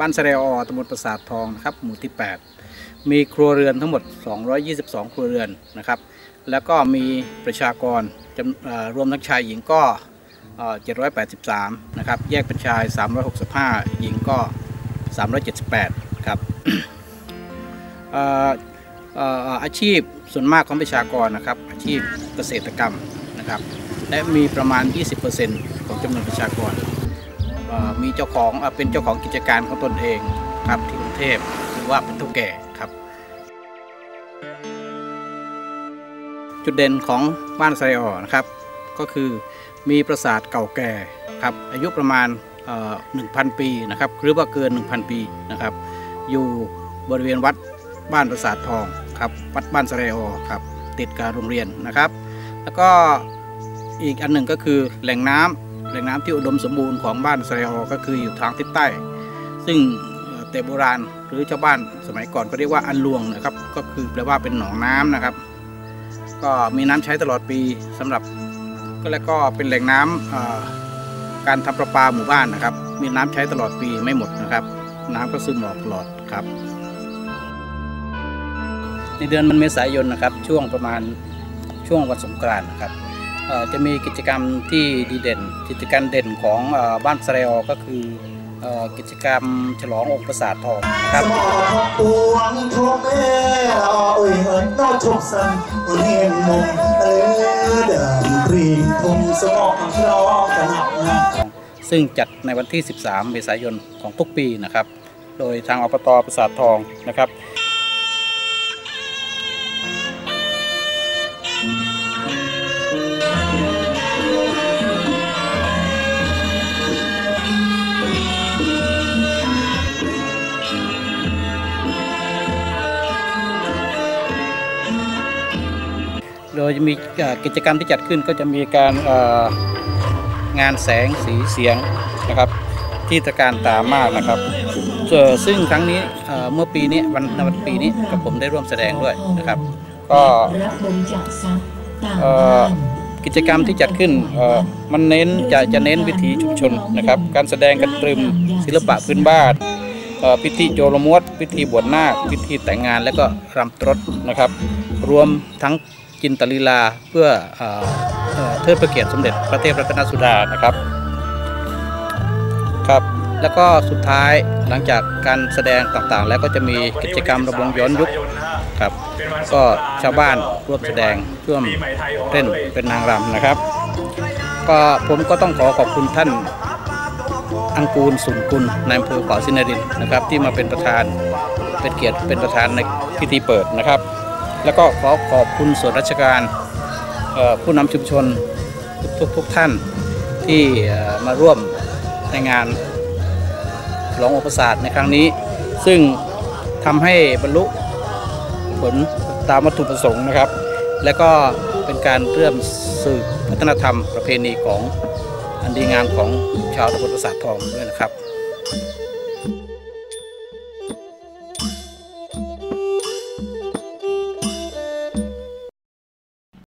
บ้านสะเรออตำบลปราสาททองนะครับหมู่ที่ 8 มีครัวเรือนทั้งหมด 222 ครัวเรือนนะครับ แล้วก็มีประชากรรวมทั้งชายหญิงก็ 783 นะครับ แยกเป็นชาย 365 หญิงก็ 378 ครับอ่อเอ่ออาชีพส่วนมากของประชากรนะครับ อาชีพเกษตรกรรมนะครับ และมีประมาณ 20%ของจำนวนประชากร มีเจ้าของเป็นเจ้าของกิจการของตนเองครับที่กรุงเทพหรือว่าเป็นเท่าแก่ครับ จุดเด่นของบ้านไซออนะครับ ก็คือมีปราสาทเก่าแก่ครับอายุประมาณเอ่อ1,000 ปีนะครับหรือว่าเกิน 1,000 ปีนะครับ อยู่บริเวณวัดบ้านปราสาททองครับวัดบ้านไซออครับติดกับโรงเรียนนะครับ แล้วก็อีกอันหนึ่งก็คือแหล่งน้ำ แหล่งน้ำที่อุดมสมบูรณ์ของบ้านสระอก็คืออยู่ทางทิศใต้ ซึ่งแต่โบราณหรือชาวบ้านสมัยก่อนก็เรียกว่าอันลวงนะครับ ก็คือแปลว่าเป็นหนองน้ำนะครับ ก็มีน้ำใช้ตลอดปีสำหรับก็แล้วก็เป็นแหล่งน้ำเอ่อการทำประปาหมู่บ้านนะครับ มีน้ำใช้ตลอดปีไม่หมดนะครับ น้ำก็ซึมออกตลอดครับ ในเดือนมันเมษายนนะครับ ช่วงประมาณช่วงวันสงกรานต์นะครับ จะมีกิจกรรมที่ดีเด่น กิจกรรมเด่นของเออบ้านสระออก็คือเอ่อกิจกรรมฉลององค์ประสาททองนะครับปวงทุกเมื่อเอ้ยเอิญนอทุกสันเรียนมุมเออเดินรีมทุ่มสมองคลอกันหนักหนักซึ่งจัดในวันที่ 13 เมษายนของทุกปีนะครับ โดยทางอบตประสาททองนะครับ โดยมีกิจกรรมที่จัดขึ้นก็จะมีการงานแสงสีเสียงนะครับ ที่ตระการตามากนะครับซึ่งครั้งนี้เมื่อปีนี้วันวันปีนี้กับผมได้ร่วมแสดงด้วยนะครับ ก็กิจกรรมที่จัดขึ้นมันเน้นจะจะเน้นวิถีชุมชนนะครับ การแสดงกันตรึมศิลปะพื้นบ้านพิธีโจรมวดพิธีบวชนาคพิธีแต่งงานและก็รำตรดนะครับ รวมทั้ง จินตลีลาเพื่อเอ่อเอ่อเทิดพระเกียรติสมเด็จพระเทพรัตนสุดานะครับครับแล้วก็สุดท้ายหลังจากการแสดงต่างๆ แล้วก็จะมีกิจกรรมระบงย้อนยุคครับก็ชาวบ้านร่วมแสดงร่วมเต้นเป็นนางรำนะครับ ก็ผมก็ต้องขอขอบคุณท่านอังกูลสุนกุลนายอำเภอขวาสินรินนะครับ ที่มาเป็นประธานเป็นเกียรติเป็นประธานในพิธีเปิดนะครับ แล้วก็ขอขอบคุณส่วนราชการผู้นำชุมชนทุกๆทุกท่านที่มาร่วมในงานฉลองอุปสาสในครั้งนี้ ซึ่งทำให้บรรลุผลตามวัตถุประสงค์นะครับ และก็เป็นการเริ่มสืบวัฒนธรรมประเพณีของอันดีงามของชาวตำบลปราสาททองด้วยนะครับ